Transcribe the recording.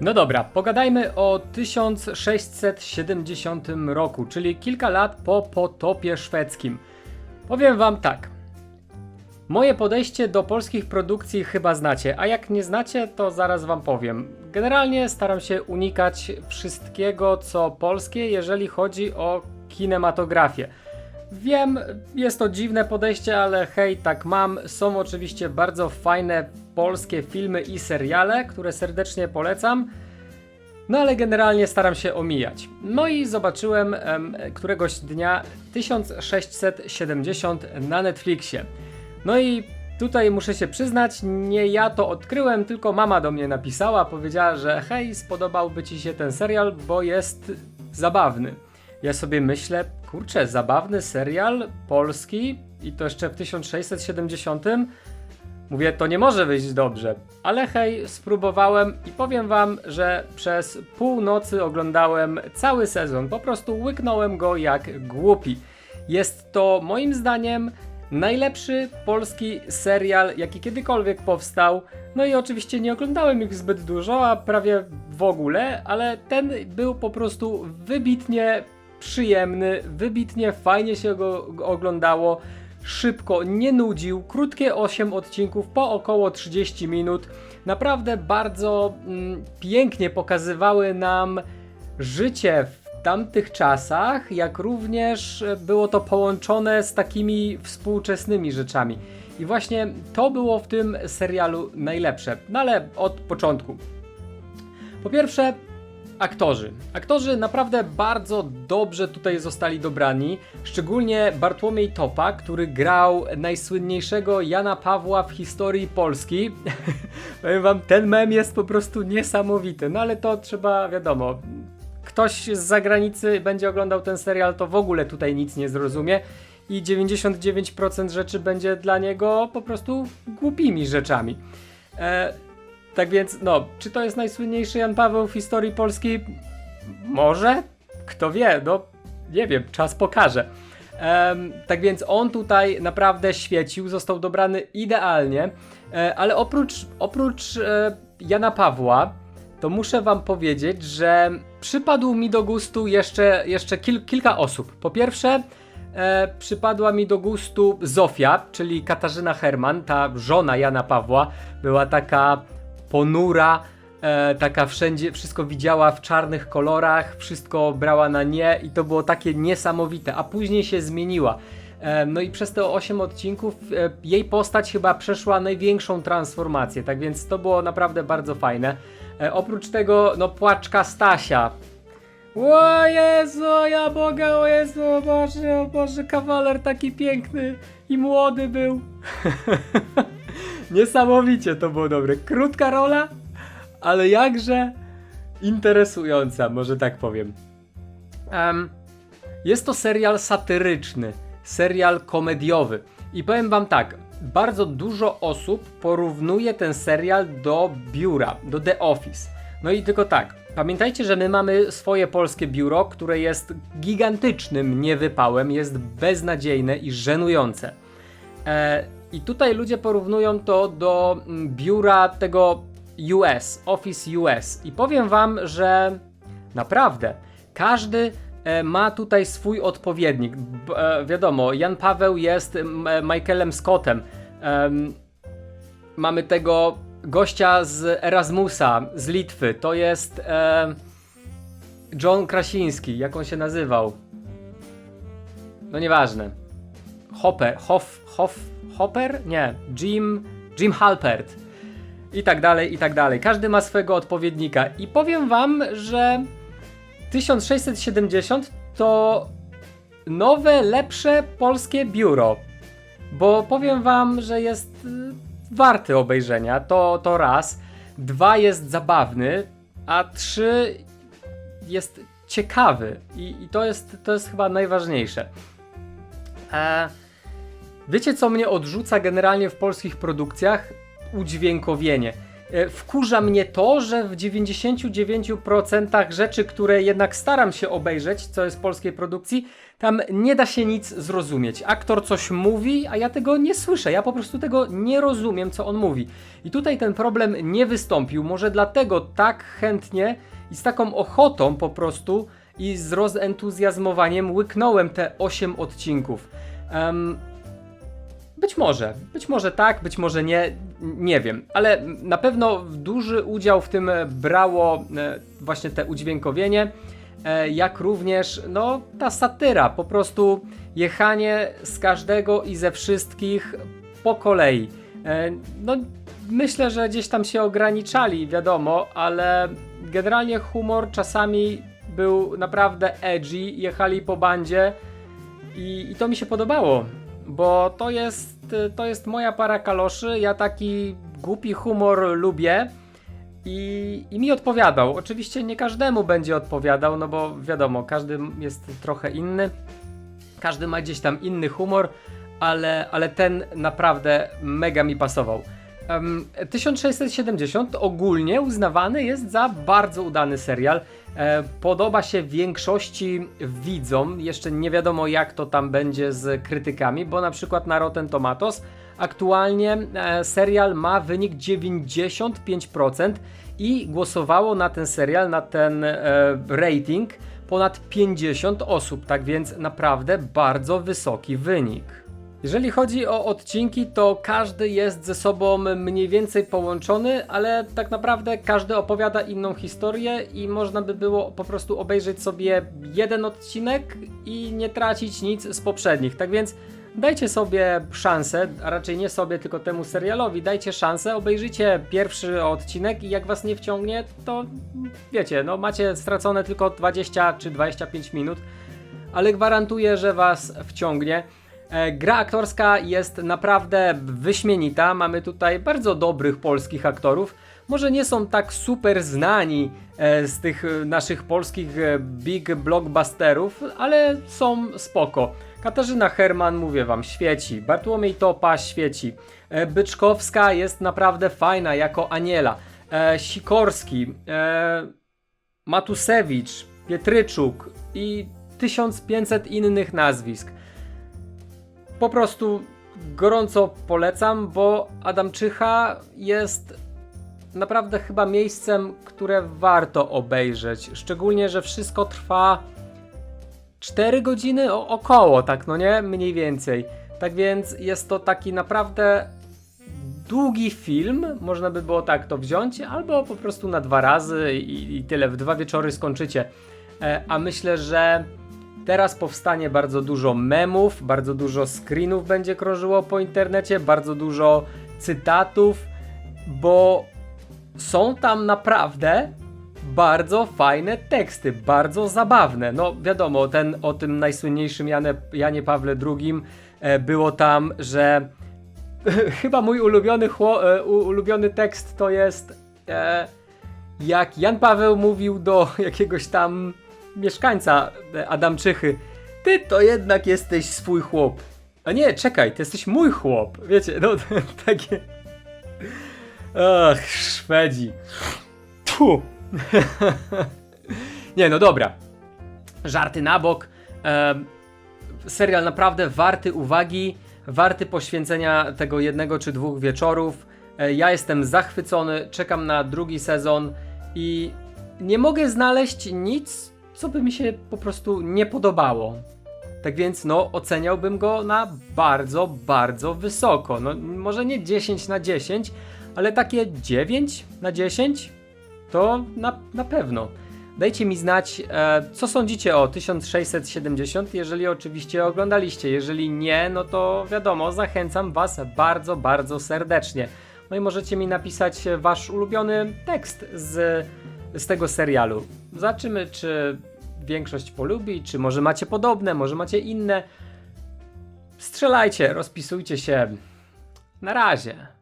No dobra, pogadajmy o 1670 roku, czyli kilka lat po potopie szwedzkim. Powiem wam tak. Moje podejście do polskich produkcji chyba znacie, a jak nie znacie, to zaraz wam powiem. Generalnie staram się unikać wszystkiego, co polskie, jeżeli chodzi o kinematografię. Wiem, jest to dziwne podejście, ale hej, tak mam. Są oczywiście bardzo fajne polskie filmy i seriale, które serdecznie polecam. No ale generalnie staram się omijać. No i zobaczyłem em, któregoś dnia 1670 na Netflixie. No i tutaj muszę się przyznać, nie ja to odkryłem, tylko mama do mnie napisała, powiedziała, że hej, spodobałby ci się ten serial, bo jest zabawny. Ja sobie myślę, kurczę, zabawny serial polski i to jeszcze w 1670. Mówię, to nie może wyjść dobrze. Ale hej, spróbowałem i powiem wam, że przez pół nocy oglądałem cały sezon. Po prostu łyknąłem go jak głupi. Jest to moim zdaniem najlepszy polski serial, jaki kiedykolwiek powstał. No i oczywiście nie oglądałem ich zbyt dużo, a prawie w ogóle, ale ten był po prostu wybitnie przyjemny, wybitnie fajnie się go oglądało szybko, nie nudził, krótkie 8 odcinków po około 30 minut. Naprawdę bardzo mm, pięknie pokazywały nam życie w tamtych czasach, jak również e, było to połączone z takimi współczesnymi rzeczami. I właśnie to było w tym serialu najlepsze. No ale od początku. Po pierwsze, aktorzy. Aktorzy naprawdę bardzo dobrze tutaj zostali dobrani, szczególnie Bartłomiej Topa, który grał najsłynniejszego Jana Pawła w historii Polski. Powiem wam, ten mem jest po prostu niesamowity, no ale to trzeba, wiadomo, ktoś z zagranicy będzie oglądał ten serial, to w ogóle tutaj nic nie zrozumie i 99% rzeczy będzie dla niego po prostu głupimi rzeczami. E, tak więc, no, czy to jest najsłynniejszy Jan Paweł w historii Polski? Może? Kto wie, no, nie wiem, czas pokaże. Em, tak więc on tutaj naprawdę świecił, został dobrany idealnie, e, ale oprócz, oprócz e, Jana Pawła, to muszę wam powiedzieć, że przypadł mi do gustu jeszcze, jeszcze kil, kilka osób. Po pierwsze, e, przypadła mi do gustu Zofia, czyli Katarzyna Herman, ta żona Jana Pawła, była taka ponura, e, taka wszędzie, wszystko widziała w czarnych kolorach, wszystko brała na nie i to było takie niesamowite, a później się zmieniła. E, no i przez te 8 odcinków e, jej postać chyba przeszła największą transformację, tak więc to było naprawdę bardzo fajne. E, oprócz tego, no płaczka Stasia. O Jezu, ja Boga, o Jezu, o Boże, o Boże, kawaler taki piękny i młody był. Niesamowicie to było dobre. Krótka rola, ale jakże interesująca, może tak powiem. Em, jest to serial satyryczny, serial komediowy. I powiem wam tak, bardzo dużo osób porównuje ten serial do biura, do The Office. No i tylko tak, pamiętajcie, że my mamy swoje polskie biuro, które jest gigantycznym niewypałem, jest beznadziejne i żenujące. E, I tutaj ludzie porównują to do mm, biura tego US, Office US. I powiem wam, że naprawdę każdy e, ma tutaj swój odpowiednik. E, wiadomo, Jan Paweł jest e, Michaelem Scottem. Em, mamy tego gościa z Erasmusa, z Litwy. To jest John Krasiński, jak on się nazywał. No nieważne. Hopper, Hoff, Hoff, Hopper? Nie, Jim, Jim Halpert. I tak dalej, i tak dalej. Każdy ma swojego odpowiednika. I powiem wam, że 1670 to nowe, lepsze polskie biuro. Bo powiem wam, że jest y, warty obejrzenia. To, to raz. Dwa jest zabawny, a trzy jest ciekawy. I, i to, jest, to jest chyba najważniejsze. E, wiecie, co mnie odrzuca generalnie w polskich produkcjach? Udźwiękowienie. E, Wkurza mnie to, że w 99% rzeczy, które jednak staram się obejrzeć, co jest polskiej produkcji, tam nie da się nic zrozumieć. Aktor coś mówi, a ja tego nie słyszę. Ja po prostu tego nie rozumiem, co on mówi. I tutaj ten problem nie wystąpił. Może dlatego tak chętnie i z taką ochotą po prostu i z rozentuzjazmowaniem łyknąłem te 8 odcinków. Em, być może, być może tak, być może nie, nie wiem, ale na pewno duży udział w tym brało e, właśnie te udźwiękowienie, e, jak również no ta satyra, po prostu jechanie z każdego i ze wszystkich po kolei. E, No myślę, że gdzieś tam się ograniczali, wiadomo, ale generalnie humor czasami był naprawdę edgy, jechali po bandzie i, i to mi się podobało, bo to jest, to jest moja para kaloszy. Ja taki głupi humor lubię i, i mi odpowiadał. Oczywiście nie każdemu będzie odpowiadał, no bo wiadomo, każdy jest trochę inny, każdy ma gdzieś tam inny humor, ale, ale ten naprawdę mega mi pasował. Em, 1670 ogólnie uznawany jest za bardzo udany serial. E, Podoba się większości widzom. Jeszcze nie wiadomo, jak to tam będzie z krytykami, bo na przykład na Rotten Tomatoes aktualnie e, serial ma wynik 95% i głosowało na ten serial, na ten e, rating ponad 50 osób, tak więc naprawdę bardzo wysoki wynik. Jeżeli chodzi o odcinki, to każdy jest ze sobą mniej więcej połączony, ale tak naprawdę każdy opowiada inną historię i można by było po prostu obejrzeć sobie jeden odcinek i nie tracić nic z poprzednich. Tak więc dajcie sobie szansę, a raczej nie sobie, tylko temu serialowi, dajcie szansę, obejrzyjcie pierwszy odcinek i jak was nie wciągnie, to wiecie, no macie stracone tylko 20 czy 25 minut, ale gwarantuję, że was wciągnie. E, Gra aktorska jest naprawdę wyśmienita. Mamy tutaj bardzo dobrych polskich aktorów. Może nie są tak super znani e, z tych e, naszych polskich big blockbusterów, ale są spoko. Katarzyna Herman, mówię wam, świeci. Bartłomiej Topa świeci. Byczkowska jest naprawdę fajna jako Aniela. Sikorski, Matusewicz, Pietryczuk i 1500 innych nazwisk po prostu gorąco polecam, bo Adamczycha jest naprawdę chyba miejscem, które warto obejrzeć. Szczególnie, że wszystko trwa 4 godziny o, około, tak no nie? Mniej więcej. Tak więc jest to taki naprawdę długi film, można by było tak to wziąć, albo po prostu na dwa razy i, i tyle, w dwa wieczory skończycie. E, a myślę, że Teraz powstanie bardzo dużo memów, bardzo dużo screenów będzie krążyło po internecie, bardzo dużo cytatów, bo są tam naprawdę bardzo fajne teksty, bardzo zabawne. No wiadomo, ten o tym najsłynniejszym Janie, Janie Pawle II e, było tam, że chyba mój ulubiony, chło, e, ulubiony tekst to jest e, jak Jan Paweł mówił do jakiegoś tam mieszkańca e, Adamczychy. Ty to jednak jesteś swój chłop. A nie, czekaj, ty jesteś mój chłop. Wiecie, no takie. Ach, Szwedzi. Tu. nie, no dobra. Żarty na bok. Em, serial naprawdę warty uwagi, warty poświęcenia tego jednego czy dwóch wieczorów. E, Ja jestem zachwycony, czekam na drugi sezon i nie mogę znaleźć nic, co by mi się po prostu nie podobało. Tak więc, no, oceniałbym go na bardzo, bardzo wysoko. No, może nie 10 na 10, ale takie 9 na 10 to na, na pewno. Dajcie mi znać, e, co sądzicie o 1670, jeżeli oczywiście oglądaliście. Jeżeli nie, no to wiadomo, zachęcam Was bardzo, bardzo serdecznie. No i możecie mi napisać Wasz ulubiony tekst z, z tego serialu. Zobaczymy, czy większość polubi, czy może macie podobne, może macie inne. Strzelajcie, rozpisujcie się. Na razie.